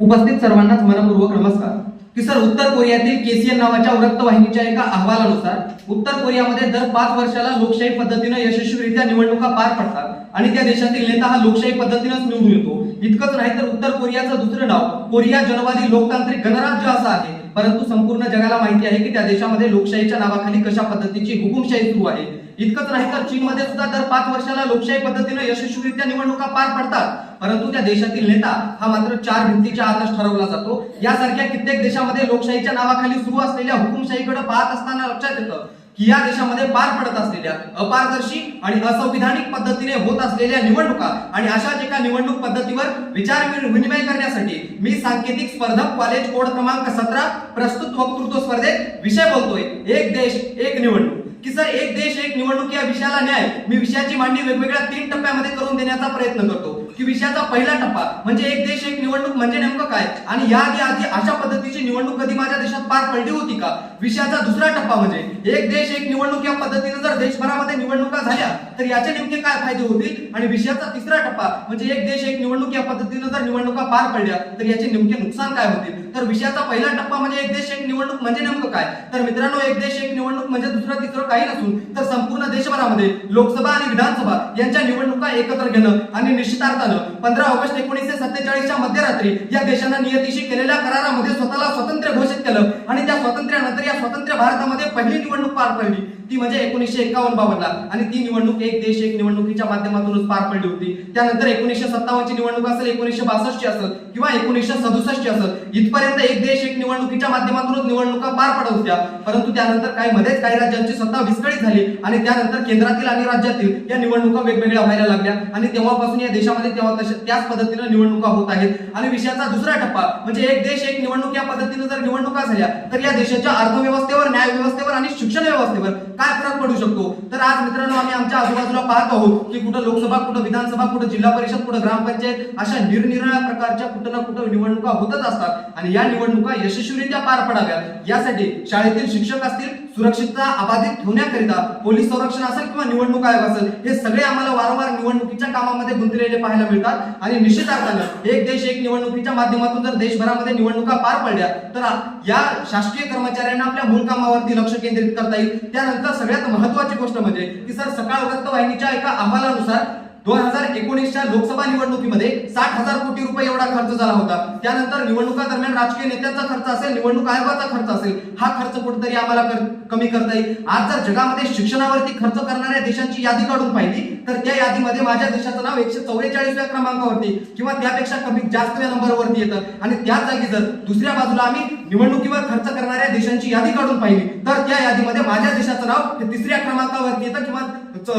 उपस्थित सर्वांनाच मनपूर्वक नमस्कार. की सर उत्तर कोरियातील केसीएन नावाच्या वृत्तवाहिनीच्या एका अहवालानुसार उत्तर कोरियामध्ये दर पाच वर्षाला लोकशाही पद्धतीनं यशस्वीरित्या निवडणुका पार पडतात आणि त्या देशातील नेता हा लोकशाही पद्धतीनंच निवडून येतो. इतकंच नाही तर उत्तर कोरियाचं दुसरं नाव कोरिया जनवादी लोकतांत्रिक गणराज्य असं आहे. परंतु संपूर्ण जगाला माहिती आहे की त्या देशामध्ये लोकशाहीच्या नावाखाली कशा पद्धतीची हुकुमशाही सुरू आहे. इतकंच नाही तर चीनमध्ये सुद्धा दर पाच वर्षाला लोकशाही पद्धतीनं यशस्वीरित्या निवडणुका पार पडतात. परंतु त्या देशातील नेता हा मात्र चार भिंतीच्या आतच ठरवला जातो. यासारख्या कित्येक देशामध्ये लोकशाहीच्या नावाखाली सुरू असलेल्या हुकुमशाहीकडे पाहत असताना लक्षात येतं की या देशामध्ये पार पडत असलेल्या अपारदर्शी आणि असंविधानिक पद्धतीने होत असलेल्या निवडणुका आणि अशाच एका निवडणूक पद्धतीवर विचार विनिमय करण्यासाठी मी सांकेतिक स्पर्धक कॉलेज कोड क्रमांक सतरा प्रस्तुत वक्तृत्व स्पर्धेत विषय बोलतोय. एक देश एक निवडणूक. की सर एक देश एक निवडणूक या विषयाला न्याय. मी विषयाची मांडणी वेगवेगळ्या तीन टप्प्यामध्ये करून देण्याचा प्रयत्न करतो. की विषयाचा पहिला टप्पा म्हणजे एक देश एक निवडणूक म्हणजे नेमकं काय? आणि याआधी आधी अशा पद्धतीची निवडणूक कधी माझ्या देशात पार पडली होती का? विषयाचा दुसरा टप्पा म्हणजे एक देश एक निवडणूक या पद्धतीने जर देशभरामध्ये निवडणुका झाल्या तर याचे नेमके काय फायदे होतील? आणि विषयाचा तिसरा टप्पा म्हणजे एक देश एक निवडणूक या पद्धतीने जर निवडणुका पार पडल्या तर याचे नेमके नुकसान काय होतील? तर विषयाचा पहिला टप्पा म्हणजे एक देश एक निवडणूक म्हणजे नेमकं काय? तर मित्रांनो एक देश एक निवडणूक म्हणजे दुसरं तिसरं काही नसून तर संपूर्ण देशभरामध्ये लोकसभा आणि विधानसभा यांच्या निवडणुका एकत्र घेणं आणि निश्चितार्थानं पंधरा ऑगस्ट एकोणीसशे सत्तेचाळीसच्या मध्यरात्री या देशानं नियतीशी केलेल्या करारामध्ये स्वतःला स्वतंत्र घोषित केलं आणि त्या स्वातंत्र्यानंतर या स्वतंत्र भारतामध्ये पहिली निवडणूक पार पडली. ती म्हणजे एकोणीसशे एकावन्न बावन्नला आणि ती निवडणूक एक देश एक निवडणुकीच्या माध्यमातूनच पार पडली होती. त्यानंतर एकोणीसशे सत्तावन्नची निवडणूक असेल एकोणीसशे बासष्टची असेल किंवा एकोणीसशे सदुसष्टची असेल इथपर्यंत एक देश एक निवडणुकीच्या माध्यमातूनच निवडणुका पार पडत होत्या परंतु त्यानंतर काही मध्येच काही राज्यांची सत्ता विस्कळीत झाली आणि त्यानंतर केंद्रातील आणि राज्यातील या निवडणुका वेगवेगळ्या व्हायला लागल्या. आणि तेव्हापासून या देशामध्ये तेव्हा त्याच पद्धतीने निवडणुका होत आहेत. आणि विषयाचा दुसरा टप्पा म्हणजे एक देश एक निवडणूक या पद्धतीने जर निवडणुका झाल्या तर या देशाच्या अर्थव्यवस्थेवर न्याय व्यवस्थेवर आणि शिक्षण व्यवस्थेवर काय फरक पडू शकतो? तर आज मित्रांनो आम्ही आमच्या आजूबाजूला पाहत आहोत की कुठं लोकसभा कुठं विधानसभा कुठं जिल्हा परिषद कुठं ग्रामपंचायत अशा निरनिराळ्या प्रकारच्या कुठं ना कुठं निवडणुका होतच असतात. आणि या निवडणुका यशस्वीरित्या पार पडाव्यात. यासाठी शाळेतील शिक्षक असतील सुरक्षितता अबाधित ठेवण्याकरिता पोलीस संरक्षण असेल किंवा निवडणूक आयोग असेल हे सगळे आम्हाला वारंवार निवडणुकीच्या कामामध्ये गुंतलेले पाहायला मिळतात. आणि निश्चित अर्थानं एक देश एक निवडणुकीच्या माध्यमातून जर देशभरामध्ये निवडणुका पार पडल्या तर या शासकीय कर्मचाऱ्यांना आपल्या मूळ कामावरती लक्ष केंद्रित करता येईल. त्यानंतर सगळ्यात महत्वाची गोष्ट म्हणजे की सर सकाळ वृत्तवाहिनीच्या एका अहवालानुसार दोन हजार एकोणीसच्या लोकसभा निवडणुकीमध्ये साठ हजार कोटी रुपये एवढा खर्च झाला होता. त्यानंतर निवडणुका दरम्यान राजकीय नेत्यांचा खर्च असेल निवडणूक आयोगाचा खर्च असेल हा खर्च कुठेतरी आम्हाला कर- कमी करता येईल. आज जर जगामध्ये शिक्षणावरती खर्च करणाऱ्या देशांची यादी काढून पाहिली तर त्या यादीमध्ये माझ्या देशाचं नाव एकशे चौवेचाळीसव्या क्रमांकावरती किंवा त्यापेक्षा कमी जास्त नंबरवरती येतं. आणि त्या जागी जर दुसऱ्या बाजूला आम्ही निवडणुकीवर खर्च करणाऱ्या देशांची यादी काढून पाहिली तर त्या यादीमध्ये माझ्या देशाचं नाव हे तिसऱ्या क्रमांकावरती येतं किंवा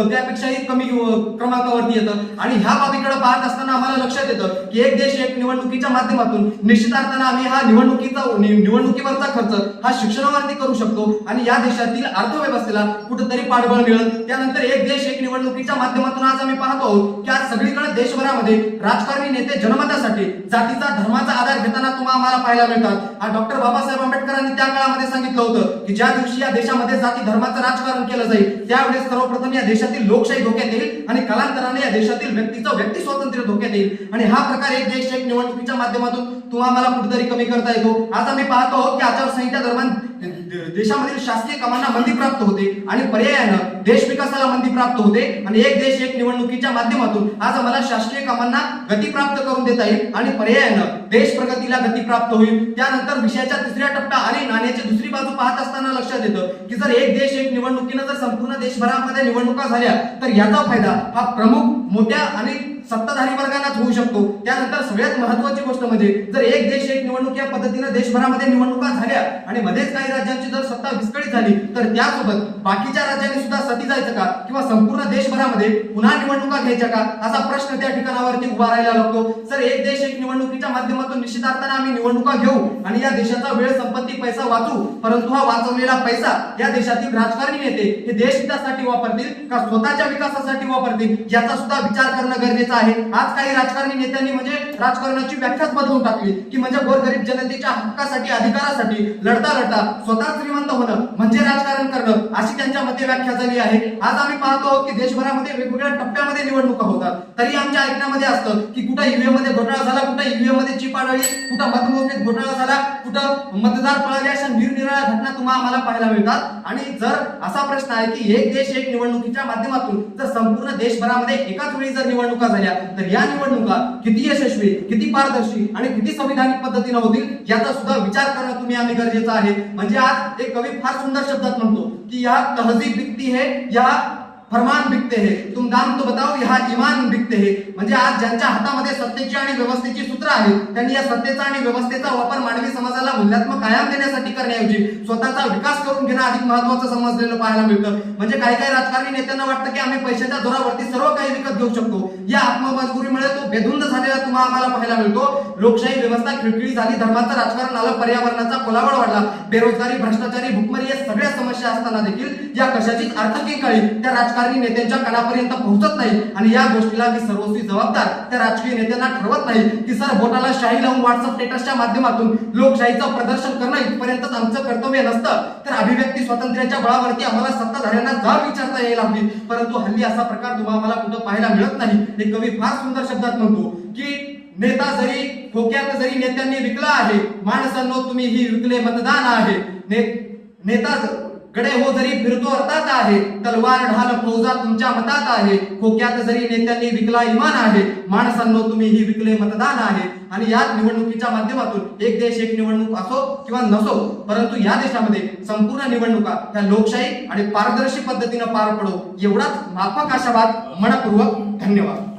त्यापेक्षाही कमी क्रमांकावरती येतं. आणि ह्या बाबीकडे पाहत असताना आम्हाला लक्षात येतं की एक देश एक निवडणुकीच्या माध्यमातून निश्चितार्थानं आम्ही हा निवडणुकीचा निवडणुकीवरचा खर्च हा शिक्षणावरती करू शकतो. आणि या देशातील अर्थव्यवस्थेला कुठेतरी पाठबळ मिळत त्यानंतर एक देश एक निवडणुकीच्या माध्यमातून आज आम्ही पाहतो आहोत की आज सगळीकडे देशभरामध्ये राजकारणी नेते जनमतासाठी जातीचा धर्माचा आधार घेताना तुम्हाला आम्हाला पाहायला मिळतात. हा डॉक्टर बाबासाहेब आंबेडकरांनी त्या काळामध्ये सांगितलं होतं की ज्या दिवशी या देशामध्ये जाती धर्माचं राजकारण केलं जाईल त्यावेळेस सर्वप्रथम या देशातील लोकशाही धोक्यात येईल आणि कालांतराने या देशातील व्यक्तीचं व्यक्ती स्वातंत्र्य धोक्यात येईल. आणि हा प्रकार एक देश एक निवडणुकीच्या माध्यमातून तुम्हाला आम्हाला कुठेतरी कमी करता येतो. आज आम्ही पाहतो आहोत की आचारसंहिता दरम्यान देशामधील शासकीय कामांना मंदी प्राप्त होते आणि पर्यायानं देश विकासाला मंदी प्राप्त होते आणि एक देश एक निवडणुकीच्या माध्यमातून आज आम्हाला शासकीय कामांना गती प्राप्त करून देता येईल आणि पर्यायानं देश प्रगतीला गती प्राप्त होईल. त्यानंतर विषयाच्या तिसऱ्या टप्प्या आणि नाण्याची दुसरी बाजू पाहत असताना लक्षात येतं की जर एक देश एक निवडणुकीनं जर संपूर्ण देशभरामध्ये निवडणुका झाल्या तर याचा फायदा हा प्रमुख मोठ्या आणि सत्ताधारी वर्गांनाच होऊ शकतो. त्यानंतर सगळ्यात महत्वाची गोष्ट म्हणजे जर एक देश एक निवडणूक या पद्धतीने देशभरामध्ये निवडणुका झाल्या आणि मध्येच काही राज्यांची जर सत्ता विस्कळीत झाली तर त्यासोबत बाकीच्या राज्यांनी सुद्धा सती जायचं का? किंवा संपूर्ण देशभरामध्ये पुन्हा निवडणुका घ्यायच्या का? असा प्रश्न त्या ठिकाणावरती उभा राहायला लागतो. सर एक देश एक निवडणुकीच्या माध्यमातून निश्चितार्थाने आम्ही निवडणुका घेऊ आणि या देशाचा वेळ संपत्ती पैसा वाचू परंतु हा वाचवलेला पैसा या देशातील राजकारणी नेते हे देश हितासाठी वापरतील का स्वतःच्या विकासासाठी वापरतील? याचा सुद्धा विचार करणं गरजेचं आहे. आज काही राजकारणी नेत्यांनी म्हणजे राजकारणाची व्याख्याच बदलून टाकली. की म्हणजे गोरगरीब जनतेच्या हक्कासाठी अधिकारासाठी लढता लढता स्वतः श्रीमंत होणं म्हणजे राजकारण करणं अशी त्यांच्या मते व्याख्या झाली आहे. आज आम्ही पाहतो आहोत की देशभरामध्ये वेगवेगळ्या टप्प्यामध्ये निवडणुका होतात. तरी आमच्या ऐकण्यामध्ये असतं की कुठं ईव्हीएममध्ये घोटाळा झाला कुठं ईव्हीएममध्ये चिप आढळली कुठं मतमोजणीत घोटाळा झाला कुठं मतदार पळाले अशा निरनिराळ्या घटना तुम्हाला आम्हाला पाहायला मिळतात. आणि जर असा प्रश्न आहे की एक देश एक निवडणुकीच्या माध्यमातून जर संपूर्ण देशभरामध्ये एकाच वेळी जर निवडणुका झाल्या तर या निवडणुका किती यशस्वी किती पारदर्शी आणि किती संविधानिक पद्धतीने होतील याचा सुद्धा विचार करणं तुम्ही आम्ही गरजेचं आहे. म्हणजे आज एक कवी फार सुंदर शब्दात म्हणतो की या तहजीब बिकती है या फरमान बिकते हे. तुम दान तो बताओ हा इमान बिकते हे. म्हणजे आज ज्यांच्या हातामध्ये सत्तेची आणि व्यवस्थेची सूत्र आहेत त्यांनी या सत्तेचा आणि व्यवस्थेचा वापर मानवी समाजाला मूल्यात्मक आयाम देण्यासाठी करण्याऐवजी स्वतःचा विकास करून घेणं अधिक महत्वाचं समजलेलं पाहायला मिळतं. म्हणजे काही काही राजकारणी नेत्यांना वाटतं की आम्ही पैशाच्या जोरावरती सर्व काही विकत घेऊ शकतो. या आत्ममजबुरीमुळे तो बेधुंद झालेला तुम्हाला आम्हाला पाहायला मिळतो. लोकशाही व्यवस्था खिळखिळी झाली धर्माचं राजकारण आलं पर्यावरणाचा कोलावड वाढला. बेरोजगारी भ्रष्टाचारी भुकमरी या सगळ्या समस्या असताना देखील या कशाचीच अर्थकीय काळी त्या राजकारण नेत्यांच्या कणापर्यंत पोहोचत नाही आणि या गोष्टीला मी सर्वस्वी जबाबदार त्या राजकीय नेत्यांना ठरवत नाही. की सर बोटाला शाही लावून व्हॉट्सअप स्टेटसच्या माध्यमातून लोकशाहीचं प्रदर्शन करणं इथपर्यंतच आमचं कर्तव्य नसतं. तर अभिव्यक्ती स्वातंत्र्याच्या बळावरती आम्हाला सत्ताधाऱ्यांना जाब विचारता यायला हवी. परंतु हल्ली असा प्रकार तुम्हाला मला कुठं पाहायला मिळत नाही. एक कवी फार सुंदर शब्दात म्हणतो की नेता जरी खोक्यात जरी नेत्यांनी विकला आहे माणसांनो तुम्ही ही विकले मतदान आहे. ने- नेता कडे हो जरी फिरतो अर्थात आहे तलवार ढाल फौजा तुमच्या मतात आहे खोक्यात जरी नेत्यांनी विकला इमान आहे माणसांनो तुम्ही ही विकले मतदान आहे. आणि याच निवडणुकीच्या माध्यमातून एक देश एक निवडणूक असो किंवा नसो परंतु या देशामध्ये संपूर्ण निवडणुका ह्या लोकशाही आणि पारदर्शी पद्धतीनं पार पडो एवढाच माफक आशावाद मनपूर्वक धन्यवाद.